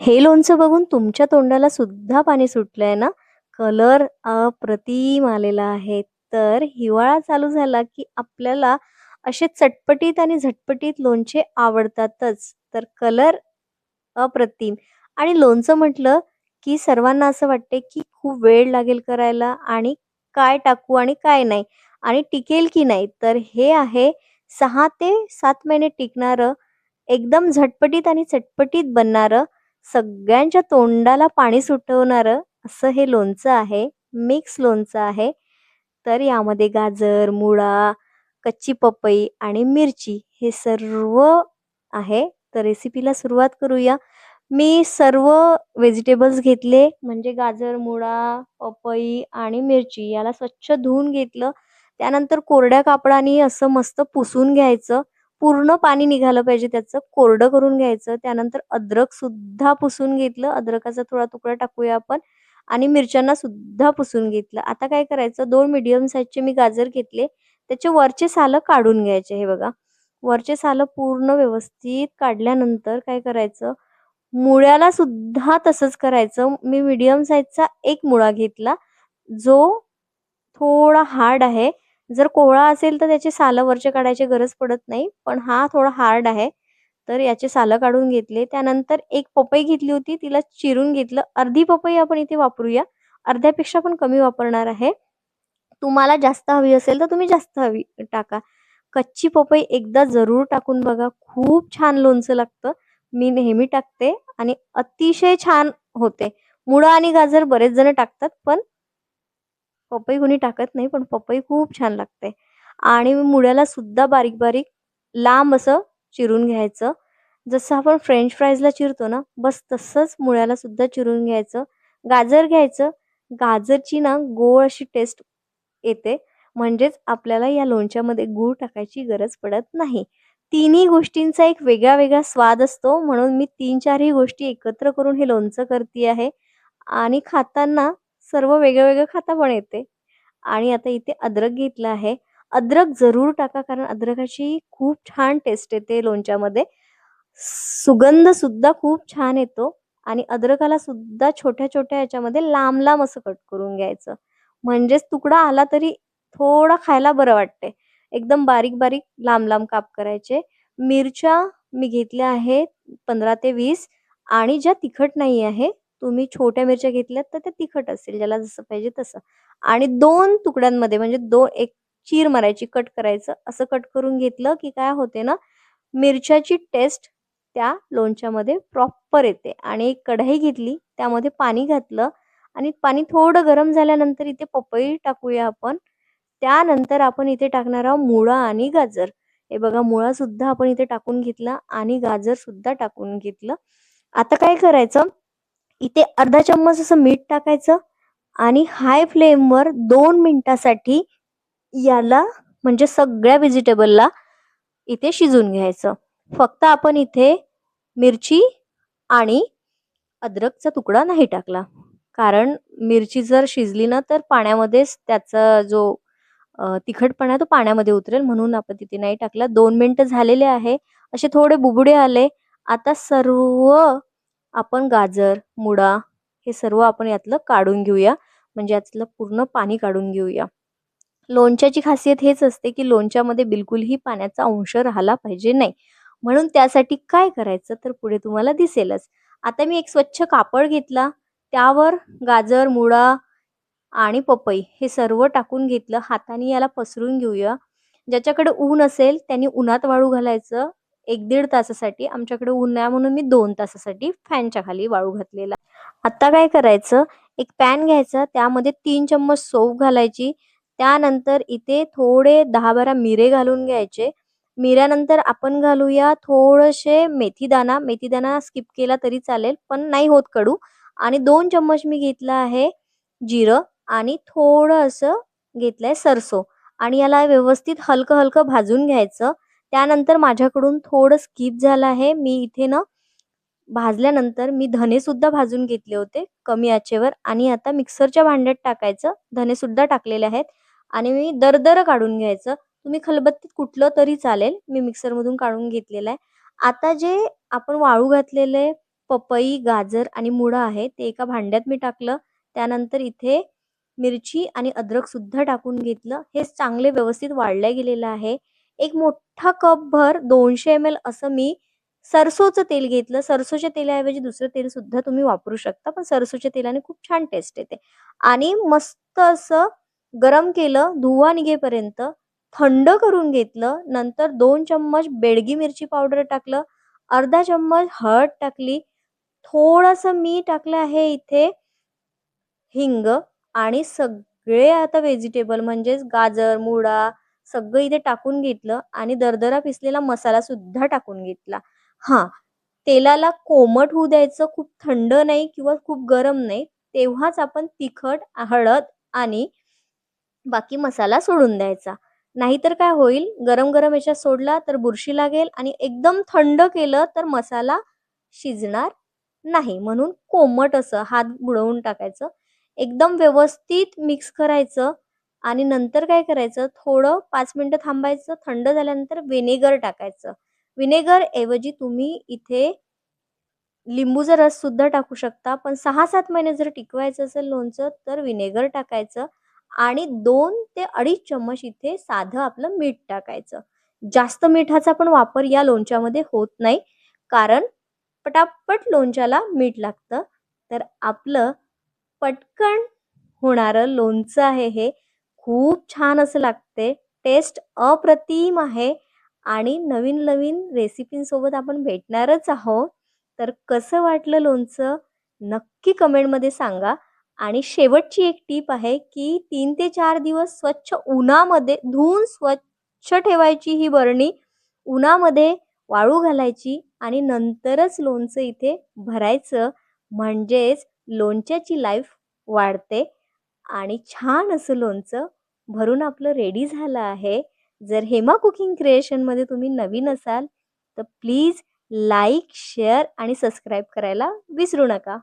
हे लोणचं बघून तुमच्या तोंडाला सुद्धा पाणी सुटलंय ना? कलर अप्रतिम आलेला आहे. तर हिवाळा चालू झाला की आपल्याला असे चटपटीत आणि झटपटीत लोणचे आवडतातच. तर कलर अप्रतिम आणि लोणचं म्हटलं की सर्वांना असं वाटते की खूप वेळ लागेल करायला आणि काय टाकू आणि काय नाही आणि टिकेल की नाही. तर हे आहे सहा ते सात महिने टिकणारं, एकदम झटपटीत आणि चटपटीत बनणारं, सगळ्यांच्या तोंडाला पाणी सुटवणारं असं हे लोणचं आहे. मिक्स लोणचं आहे. तर यामध्ये गाजर, मुळा, कच्ची पपई आणि मिरची हे सर्व आहे. तर रेसिपीला सुरुवात करूया. मी सर्व व्हेजिटेबल्स घेतले म्हणजे गाजर, मुळा, पपई आणि मिरची याला स्वच्छ धुवून घेतलं. त्यानंतर कोरड्या कापडाने असं मस्त पुसून घ्यायचं. पूर्ण पाणी निघालं पाहिजे त्याचं. कोरडं करून घ्यायचं. त्यानंतर अद्रक सुद्धा पुसून घेतलं. अद्रकाचा थोडा तुकडा टाकूया आपण आणि मिरच्यांना सुद्धा पुसून घेतलं. आता काय करायचं दोन मीडियम साईजचे मी गाजर घेतले. त्याचे वरचे सालं काढून घ्यायचे हे बघा. वरचे सालं पूर्ण व्यवस्थित काढल्यानंतर काय करायचं मुळ्याला सुद्धा तसंच करायचं. मी मीडियम साईजचा एक मुळा घेतला. जो थोडा हार्ड आहे. जर कोवळा असेल तर त्याचे सालं वरचे काढायची गरज पडत नाही. पण हा थोडा हार्ड आहे. तर याचे सालं काढून घेतले. त्यानंतर एक पपई घेतली होती. तिला चिरून घेतलं. अर्धी पपई आपण इथे वापरूया. अर्ध्यापेक्षा पण कमी वापरणार आहे. तुम्हाला जास्त हवी असेल तर तुम्ही जास्त हवी टाका. कच्ची पपई एकदा जरूर टाकून बघा. खूप छान लोणचं लागतं. मी नेहमी टाकते आणि अतिशय छान होते. मुळं आणि गाजर बरेच जण टाकतात पण पपई कोणी टाकत नाही. पण पपई खूप छान लागते. आणि मुळ्याला सुद्धा बारीक-बारीक लांब असं चिरून घ्यायचं. जसं आपण फ्रेंच फ्राईजला चिरतो ना, बस तसंच मुळ्याला सुद्धा चिरून घ्यायचं. गाजर घ्यायचं. गाजरची ना गोड अशी टेस्ट येते. म्हणजेच आपल्याला या लोणच्यामध्ये गूळ टाकायची गरज पडत नाही. तिन्ही गोष्टींचा एक वेगळा-वेगळा स्वाद असतो. म्हणून मी तीन चारही गोष्टी एकत्र करून हे लोणचं करते आहे. आणि खाताना सर्व वेगळं-वेगळं खाता पण येते. आणि आता इथे अद्रक घेतलं आहे. अद्रक जरूर टाका कारण अद्रकाची खूप छान टेस्ट येते लोणच्यामध्ये. सुगंध सुद्धा खूप छान येतो आणि अद्रकाला सुद्धा छोट्या-छोट्या याच्यामध्ये लांब-लांब असं कट करून घ्यायचं. म्हणजेच तुकडा आला तरी थोडा खायला बरं वाटते. एकदम बारीक-बारीक, लांब-लांब काप करायचे. मिरच्या मी घेतल्या आहेत 15 ते वीस आणि ज्या तिखट नाही आहे, तुम्ही छोट्या मिरच्या घेतल्यात तर त्या तिखट असेल, ज्याला जसं पाहिजे तसं. आणि दोन तुकड्यांमध्ये म्हणजे दोन एक चीर मारायची, कट करायचं. असं कट करून घेतलं की काय होते ना, मिरच्याची टेस्ट त्या लोणच्यामध्ये प्रॉपर येते. आणि एक कढाई घेतली, त्यामध्ये पाणी घातलं आणि पाणी थोडं गरम झाल्यानंतर इथे पपई टाकूया आपण. त्यानंतर आपण इथे टाकणार आहोत मुळा आणि गाजर. हे बघा मुळा सुद्धा आपण इथे टाकून घेतला आणि गाजर सुद्धा टाकून घेतलं. आता काय करायचं, इथे अर्धा चम्मच असं मीठ टाकायचं आणि हाय फ्लेमवर दोन मिनिटासाठी याला म्हणजे सगळ्या व्हेजिटेबलला इथे शिजून घ्यायचं. फक्त आपण इथे मिरची आणि अद्रकचा तुकडा नाही टाकला. कारण मिरची जर शिजली ना, तर पाण्यामध्येच त्याचा जो तिखटपणा तो पाण्यामध्ये उतरेल म्हणून आपण तिथे नाही टाकला. दोन मिनिटं झालेले आहे. असे थोडे बुबडे आले. आता सर्व आपण गाजर, मुळा हे सर्व आपण यातलं काढून घेऊया. म्हणजे यातलं पूर्ण पाणी काढून घेऊया. लोणच्याची खासियत हेच असते की लोणच्यामध्ये बिलकुलही पाण्याचा अंश राहिला पाहिजे नाही. म्हणून त्यासाठी काय करायचं तर पुढे तुम्हाला दिसेलच. आता मी एक स्वच्छ कापड घेतला. त्यावर गाजर, मुळा आणि पपई हे सर्व टाकून घेतलं. हाताने याला पसरून घेऊया. ज्याच्याकडे ऊन असेल त्यांनी उन्हात वाळू घालायचं एक दीड तासासाठी. आमच्याकडे ऊन म्हणून मी दोन तासासाठी फॅनच्या खाली वाळू घातलेला. आता काय करायचं, एक पॅन घ्यायचा. त्यामध्ये तीन चम्मच सोप घालायची. त्यानंतर इथे थोडे दहा बारा मिरे घालून घ्यायचे. मिऱ्यानंतर आपण घालूया थोडेसे मेथीदाना मेथीदाना स्किप केला तरी चालेल, पण नाही होत कडू. आणि दोन चम्मच मी घेतला आहे जिरं आणि थोडं असं घेतलंय सरसो आणि याला व्यवस्थित हलकं-हलकं भाजून घ्यायचं. त्यानंतर माझ्याकडून थोडं स्किप झालं आहे. मी इथे ना भाजल्यानंतर मी धनेसुद्धा भाजून घेतले होते कमी आचेवर आणि आता मिक्सरच्या भांड्यात टाकायचं. धनेसुद्धा टाकलेले आहेत आणि मी दरदर काढून घ्यायचं. तुम्ही खलबत्तीत कुठलं तरी चालेल. मी मिक्सरमधून काढून घेतलेलं आहे. आता जे आपण वाळू घातलेले पपई, गाजर आणि मुळं आहे ते एका भांड्यात मी टाकलं. त्यानंतर इथे मिरची आणि अद्रकसुद्धा टाकून घेतलं. हे चांगले व्यवस्थित वाळलं गेलेलं आहे. एक मोठा कपभर 200 एम-एल असं मी सरसोचं तेल घेतलं. सरसोच्या तेलाऐवजी दुसरं तेलसुद्धा तुम्ही वापरू शकता. पण सरसोच्या तेलाने खूप छान टेस्ट येते. आणि मस्त असं गरम केलं धुवा निघेपर्यंत. थंड करून घेतलं. नंतर दोन चम्मच बेडगी मिरची पावडर टाकलं. अर्धा चम्मच हळद टाकली. थोडंसं मी टाकलं आहे इथे हिंग आणि सगळे आता व्हेजिटेबल म्हणजेच गाजर, मुळा सगळं इथे टाकून घेतलं आणि दरदरा पिसलेला मसालासुद्धा टाकून घेतला. हां, तेलाला कोमट होऊ द्यायचं. खूप थंड नाही किंवा खूप गरम नाही. तेव्हाच आपण तिखट, हळद आणि बाकी मसाला सोडून द्यायचा. नाहीतर काय होईल, गरम-गरम याच्यात सोडला तर बुरशी लागेल आणि एकदम थंड केलं तर मसाला शिजणार नाही. म्हणून कोमट असं हात बुडवून टाकायचं. एकदम व्यवस्थित मिक्स करायचं आणि नंतर काय करायचं, थोडं पाच मिनटं थांबायचं. थंड झाल्यानंतर व्हिनेगर टाकायचं. व्हिनेगर ऐवजी तुम्ही इथे लिंबूचा रससुद्धा टाकू शकता. पण 6-7 महिने जर टिकवायचं असेल लोणचं तर व्हिनेगर टाकायचं आणि दोन ते 2.5 चम्मच इथे साधं आपलं मीठ टाकायचं. जास्त मिठाचा पण वापर या लोणच्यामध्ये होत नाही. कारण पटापट लोणच्याला मीठ लागतं. तर आपलं पटकन होणारं लोणचं आहे हे. खूप छान असं लागते. टेस्ट अप्रतिम आहे आणि नवीन-नवीन रेसिपींसोबत आपण भेटणारच आहोत. तर कसं वाटलं लोणचं नक्की कमेंटमध्ये सांगा. आणि शेवटची एक टीप आहे की तीन ते चार दिवस स्वच्छ उन्हामध्ये धुवून स्वच्छ ठेवायची ही बरणी. उन्हामध्ये वाळू घालायची आणि नंतरच लोणचं इथे भरायचं. म्हणजेच लोणच्याची लाईफ वाढते आणि छान असं लोणचं भरून आपलं रेडी झालं आहे. जर हेमा कुकिंग क्रिएशनमध्ये तुम्ही नवीन असाल तर प्लीज लाईक, शेअर आणि सबस्क्राईब करायला विसरू नका.